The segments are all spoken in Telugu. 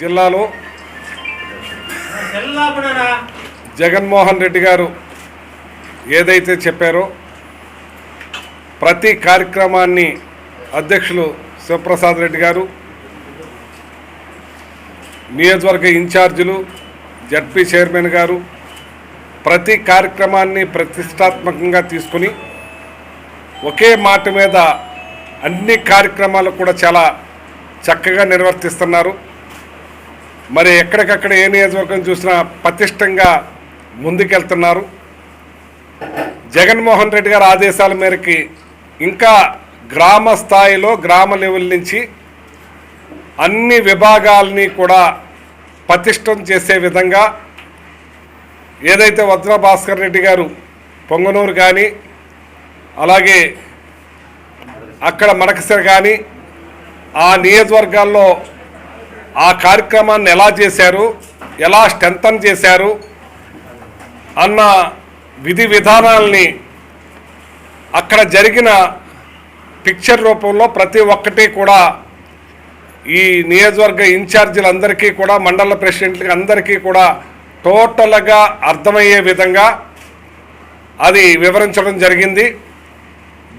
జిల్లాలో జగన్మోహన్ రెడ్డి గారు ఏదైతే చెప్పారో ప్రతి కార్యక్రమాన్ని అధ్యక్షులు శివప్రసాద్ రెడ్డి గారు నియోజకవర్గ ఇన్ఛార్జీలు జడ్పీ చైర్మన్ గారు ప్రతి కార్యక్రమాన్ని ప్రతిష్టాత్మకంగా తీసుకుని ఒకే మాట మీద అన్ని కార్యక్రమాలు కూడా చాలా చక్కగా నిర్వర్తిస్తున్నారు. మరి ఎక్కడికక్కడ ఏ నియోజకవర్గం చూసినా పటిష్టంగా ముందుకెళ్తున్నారు. జగన్మోహన్ రెడ్డి గారి ఆదేశాల మేరకి ఇంకా గ్రామ స్థాయిలో గ్రామ లెవెల్ నుంచి అన్ని విభాగాల్ని కూడా పటిష్టం చేసే విధంగా ఏదైతే వజ్ర భాస్కర్ రెడ్డి గారు పొంగనూరు కానీ అలాగే అక్కడ మడకసిర కానీ ఆ నియోజకవర్గాల్లో ఆ కార్యక్రమాన్ని ఎలా చేశారు ఎలా స్ట్రెంథన్ చేశారు అన్న విధి విధానాల్ని అక్కడ జరిగిన పిక్చర్ రూపంలో ప్రతి ఒక్కటి కూడా ఈ నియోజకవర్గ ఇన్ఛార్జీలందరికీ కూడా మండల ప్రెసిడెంట్లకి అందరికీ కూడా టోటల్గా అర్థమయ్యే విధంగా అది వివరించడం జరిగింది.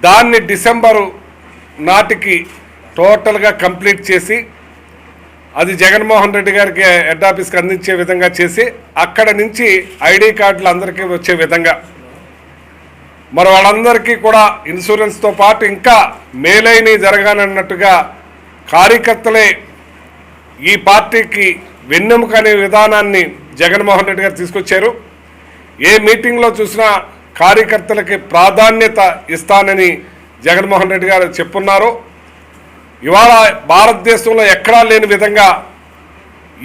దాన్ని డిసెంబరు నాటికి టోటల్గా కంప్లీట్ చేసి అది జగన్మోహన్ రెడ్డి గారికి హెడ్ ఆఫీస్కి అందించే విధంగా చేసి అక్కడ నుంచి ఐడి కార్డులు అందరికీ వచ్చే విధంగా. మరి వాళ్ళందరికీ కూడా ఇన్సూరెన్స్తో పాటు ఇంకా మేలైనవి జరగానన్నట్టుగా కార్యకర్తలే ఈ పార్టీకి వెన్నెముక అనే విధానాన్ని జగన్మోహన్ రెడ్డి గారు తీసుకొచ్చారు. ఏ మీటింగ్లో చూసినా కార్యకర్తలకి ప్రాధాన్యత ఇస్తానని జగన్మోహన్ రెడ్డి గారు చెప్పున్నారు. ఇవాళ భారతదేశంలో ఎక్కడా లేని విధంగా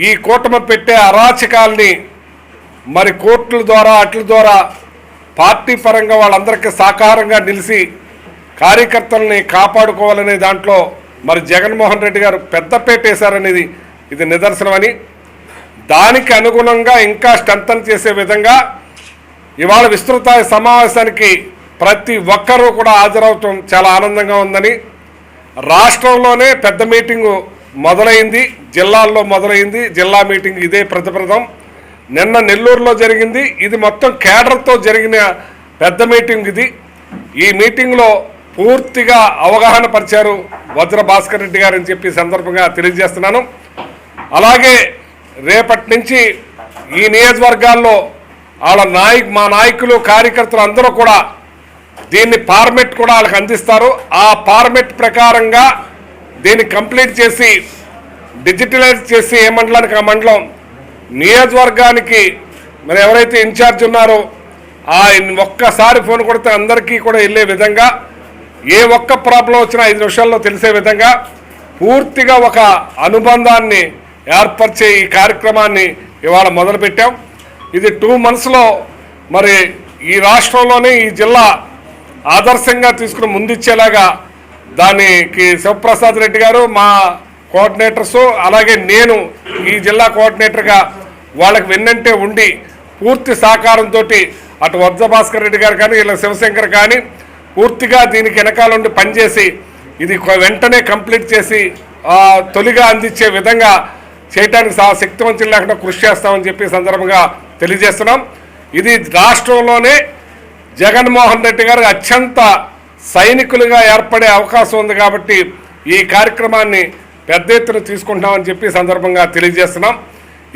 ఈ కూటమి పెట్టే అరాచకాల్ని మరి కోర్టుల ద్వారా అట్ల ద్వారా పార్టీ పరంగా వాళ్ళందరికీ సాకారంగా నిలిచి కార్యకర్తల్ని కాపాడుకోవాలనే దాంట్లో మరి జగన్మోహన్ రెడ్డి గారు పెద్దపేట వేశారనేది ఇది నిదర్శనమని. దానికి అనుగుణంగా ఇంకా స్ట్రెంథన్ చేసే విధంగా ఇవాళ విస్తృత సమావేశానికి ప్రతి ఒక్కరూ కూడా హాజరవటం చాలా ఆనందంగా ఉందని రాష్ట్రంలోనే పెద్ద మీటింగు మొదలైంది జిల్లాల్లో మొదలైంది జిల్లా మీటింగ్ ఇదే ప్రతిప్రదం. నిన్న నెల్లూరులో జరిగింది ఇది మొత్తం కేడర్తో జరిగిన పెద్ద మీటింగ్ ఇది. ఈ మీటింగ్లో పూర్తిగా అవగాహన పరిచారు వజ్ర భాస్కర్ రెడ్డి గారు అని చెప్పి సందర్భంగా తెలియజేస్తున్నాను. అలాగే రేపటి నుంచి ఈ నియోజకవర్గాల్లో వాళ్ళ నాయక్ మా నాయకులు కార్యకర్తలు అందరూ కూడా దీన్ని ఫార్మెట్ కూడా వాళ్ళకి అందిస్తారు. ఆ ఫార్మెట్ ప్రకారంగా దీన్ని కంప్లీట్ చేసి డిజిటలైజ్ చేసి ఏ మండలానికి ఆ మండలం నియోజకవర్గానికి మరి ఎవరైతే ఇన్ఛార్జ్ ఉన్నారో ఆ ఒక్కసారి ఫోన్ కొడితే అందరికీ కూడా వెళ్ళే విధంగా ఏ ఒక్క ప్రాబ్లం వచ్చినా ఐదు నిమిషాల్లో తెలిసే విధంగా పూర్తిగా ఒక అనుబంధాన్ని ఏర్పరిచే ఈ కార్యక్రమాన్ని ఇవాళ మొదలుపెట్టాం. ఇది టూ మంత్స్లో మరి ఈ రాష్ట్రంలోనే ఈ జిల్లా ఆదర్శంగా తీసుకుని ముందిచ్చేలాగా దానికి శివప్రసాద్ రెడ్డి గారు మా కోఆర్డినేటర్స్ అలాగే నేను ఈ జిల్లా కోఆర్డినేటర్గా వాళ్ళకి వెన్నంటే ఉండి పూర్తి సహకారంతో అటు వజ్ర భాస్కర్ రెడ్డి గారు కానీ ఇలా శివశంకర్ కానీ పూర్తిగా దీనికి వెనకాల ఉండి పనిచేసి ఇది వెంటనే కంప్లీట్ చేసి తొలిగా అందించే విధంగా చేయడానికి సా శక్తివంతులు లేకుండా కృషి చేస్తామని చెప్పి సందర్భంగా తెలియజేస్తున్నాం. ఇది రాష్ట్రంలోనే జగన్మోహన్ రెడ్డి గారు అత్యంత సైనికులుగా ఏర్పడే అవకాశం ఉంది కాబట్టి ఈ కార్యక్రమాన్ని పెద్ద ఎత్తున తీసుకుంటామని చెప్పి సందర్భంగా తెలియజేస్తున్నాం.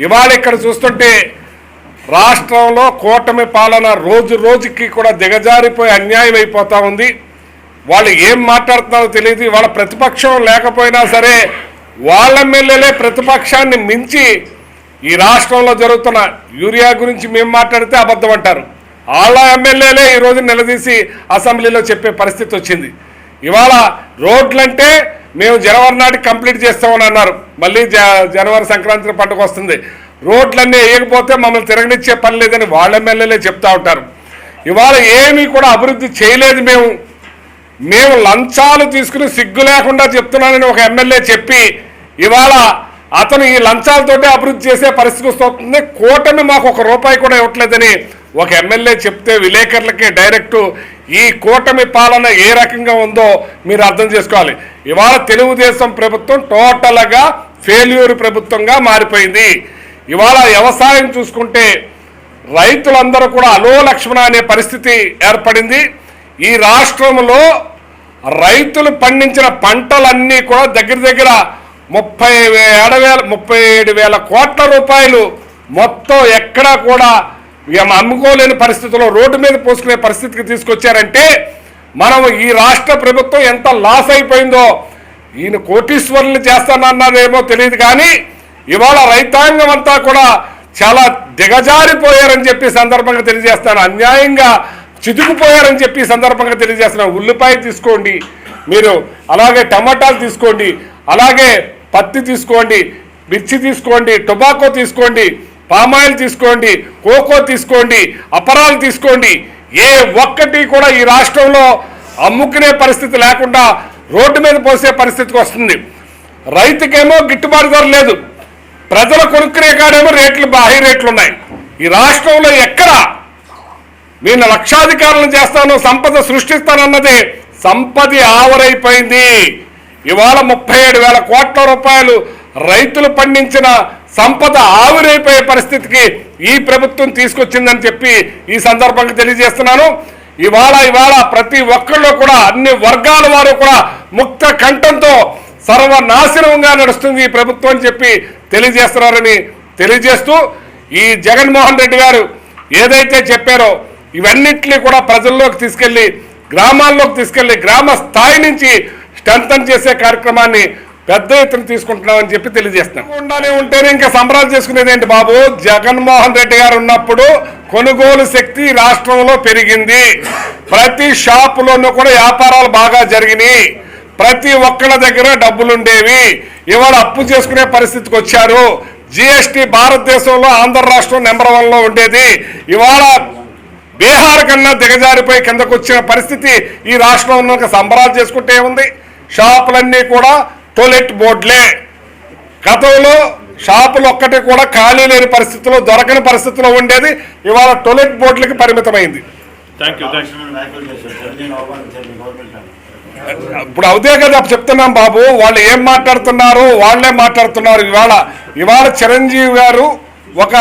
ఇవాళ ఇక్కడ చూస్తుంటే రాష్ట్రంలో కూటమి పాలన రోజు రోజుకి కూడా దిగజారిపోయి అన్యాయం అయిపోతా ఉంది. వాళ్ళు ఏం మాట్లాడుతున్నారో తెలియదు. వాళ్ళ ప్రతిపక్షం లేకపోయినా సరే వాళ్ళ ఎమ్మెల్యేలే ప్రతిపక్షాన్ని మించి ఈ రాష్ట్రంలో జరుగుతున్న యూరియా గురించి మేము మాట్లాడితే అబద్ధం అంటారు. వాళ్ళ ఎమ్మెల్యేలే ఈరోజు నిలదీసి అసెంబ్లీలో చెప్పే పరిస్థితి వచ్చింది. ఇవాళ రోడ్లంటే మేము జనవరి నాటికి కంప్లీట్ చేస్తామని అన్నారు. మళ్ళీ జ జనవరి సంక్రాంతి పండుగ వస్తుంది. రోడ్లన్నీ వేయకపోతే మమ్మల్ని తిరగనిచ్చే పని లేదని వాళ్ళ ఎమ్మెల్యేలే చెప్తా ఉంటారు. ఇవాళ ఏమీ కూడా అభివృద్ధి చేయలేదు మేము. మేము లంచాలు తీసుకుని సిగ్గు లేకుండా చెప్తున్నానని ఒక ఎమ్మెల్యే చెప్పి ఇవాళ అతను ఈ లంచాలతోటే అభివృద్ధి చేసే పరిస్థితి వస్తుంది. కూటమి మాకు ఒక రూపాయి కూడా ఇవ్వట్లేదని ఒక ఎమ్మెల్యే చెప్తే విలేకరులకి డైరెక్ట్ ఈ కూటమి పాలన ఏ రకంగా ఉందో మీరు అర్థం చేసుకోవాలి. ఇవాళ తెలుగుదేశం ప్రభుత్వం టోటల్గా ఫెయిల్యూర్ ప్రభుత్వంగా మారిపోయింది. ఇవాళ వ్యవసాయం చూసుకుంటే రైతులందరూ కూడా అలో లక్ష్మణ అనే పరిస్థితి ఏర్పడింది. ఈ రాష్ట్రంలో రైతులు పండించిన పంటలన్నీ కూడా దగ్గర దగ్గర ముప్పై ఏడు వేల ముప్పై ఏడు వేల కోట్ల రూపాయలు మొత్తం ఎక్కడా కూడా ఇక అమ్ముకోలేని పరిస్థితుల్లో రోడ్డు మీద పోసుకునే పరిస్థితికి తీసుకొచ్చారంటే మనం ఈ రాష్ట్ర ప్రభుత్వం ఎంత లాస్ అయిపోయిందో ఈయన కోటీశ్వరులు చేస్తానన్నారేమో తెలియదు కానీ ఇవాళ రైతాంగం అంతా కూడా చాలా దిగజారిపోయారని చెప్పి సందర్భంగా తెలియజేస్తాను అన్యాయంగా చితుకుపోయారని చెప్పి సందర్భంగా తెలియజేస్తున్నాను. ఉల్లిపాయ తీసుకోండి మీరు అలాగే టమాటాలు తీసుకోండి అలాగే పత్తి తీసుకోండి మిర్చి తీసుకోండి టొబాకో తీసుకోండి పామాయిల్ తీసుకోండి కోకో తీసుకోండి అపరాలు తీసుకోండి. ఏ ఒక్కటి కూడా ఈ రాష్ట్రంలో అమ్ముకునే పరిస్థితి లేకుండా రోడ్డు మీద పోసే పరిస్థితికి వస్తుంది. రైతుకేమో గిట్టుబాటు ధర లేదు. ప్రజలు కొనుక్కునే కాడేమో రేట్లు హై రేట్లు ఉన్నాయి ఈ రాష్ట్రంలో ఎక్కడ నేను లక్షాధికారులను చేస్తాను సంపద సృష్టిస్తానన్నది సంపద ఆవరైపోయింది. ఇవాళ ముప్పై ఏడు వేల కోట్ల రూపాయలు రైతులు పండించిన సంపద ఆవిరైపోయే పరిస్థితికి ఈ ప్రభుత్వం తీసుకొచ్చిందని చెప్పి ఈ సందర్భంగా తెలియజేస్తున్నాను. ఇవాళ ఇవాళ ప్రతి ఒక్కళ్ళు కూడా అన్ని వర్గాల వారు కూడా ముక్త కంఠంతో సర్వనాశనంగా నడుస్తుంది ఈ ప్రభుత్వం అని చెప్పి తెలియజేస్తున్నారని తెలియజేస్తూ ఈ జగన్మోహన్ రెడ్డి గారు ఏదైతే చెప్పారో ఇవన్నిటిని కూడా ప్రజల్లోకి తీసుకెళ్ళి గ్రామాల్లోకి తీసుకెళ్ళి గ్రామ స్థాయి నుంచి స్ట్రెంథన్ చేసే కార్యక్రమాన్ని పెద్ద ఎత్తున తీసుకుంటున్నామని చెప్పి తెలియజేస్తున్నాం. ఉండాలి ఉంటేనే ఇంకా సంబరాలు చేసుకునేది ఏంటి బాబు? జగన్మోహన్ రెడ్డి గారు ఉన్నప్పుడు కొనుగోలు శక్తి రాష్ట్రంలో పెరిగింది. ప్రతి షాపులోనూ కూడా వ్యాపారాలు బాగా జరిగినాయి. ప్రతి ఒక్కళ్ళ దగ్గర డబ్బులుండేవి. ఇవాళ అప్పు చేసుకునే పరిస్థితికి వచ్చారు. జిఎస్టి భారతదేశంలో ఆంధ్ర రాష్ట్రం నెంబర్ వన్లో ఉండేది. ఇవాళ బీహార్ కన్నా దిగజారిపోయి కిందకు వచ్చిన పరిస్థితి ఈ రాష్ట్రంలో సంబరాలు చేసుకుంటే ఉంది. షాపులన్నీ కూడా టోయిలెట్ బోర్డులే. గతంలో షాపులు ఒక్కటి కూడా ఖాళీ లేని పరిస్థితిలో దొరకని పరిస్థితిలో ఉండేది. ఇవాళ టోయిలెట్ బోర్డులకి పరిమితమైంది. ఇప్పుడు అవుతే కదా చెప్తున్నాం బాబు వాళ్ళు ఏం మాట్లాడుతున్నారు వాళ్ళే మాట్లాడుతున్నారు ఇవాళ. ఇవాళ చిరంజీవి గారు ఒక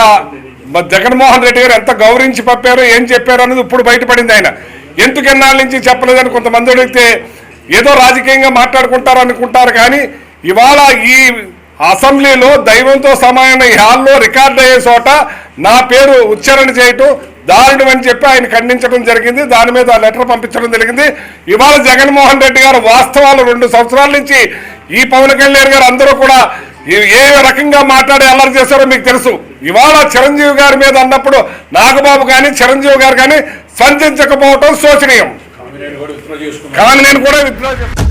జగన్మోహన్ రెడ్డి గారు ఎంత గౌరవించి పంపారు ఏం చెప్పారు అనేది ఇప్పుడు బయటపడింది ఆయన. ఎందుకు ఎన్నాళ్ళ నుంచి చెప్పలేదని కొంతమంది అడిగితే ఏదో రాజకీయంగా మాట్లాడుకుంటారు అనుకుంటారు కానీ ఇవాళ ఈ అసెంబ్లీలో దైవంతో సమానమైన ఈ హాల్లో రికార్డు అయ్యే చోట నా పేరు ఉచ్చారణ చేయటం దారుణం అని చెప్పి ఆయన ఖండించడం జరిగింది. దాని మీద లెటర్ పంపించడం జరిగింది. ఇవాళ జగన్మోహన్ రెడ్డి గారు వాస్తవాలు రెండు సంవత్సరాల నుంచి ఈ పవన్ కళ్యాణ్ గారు అందరూ కూడా ఏ- ఏ రకంగా మాట్లాడి అల్లరి చేశారో మీకు తెలుసు. ఇవాళ చిరంజీవి గారి మీద అన్నప్పుడు నాగబాబు కానీ చిరంజీవి గారు కానీ స్పందించకపోవటం శోచనీయం. కానీ నేను కూడా విత్డ్రా చేసుకున్నాను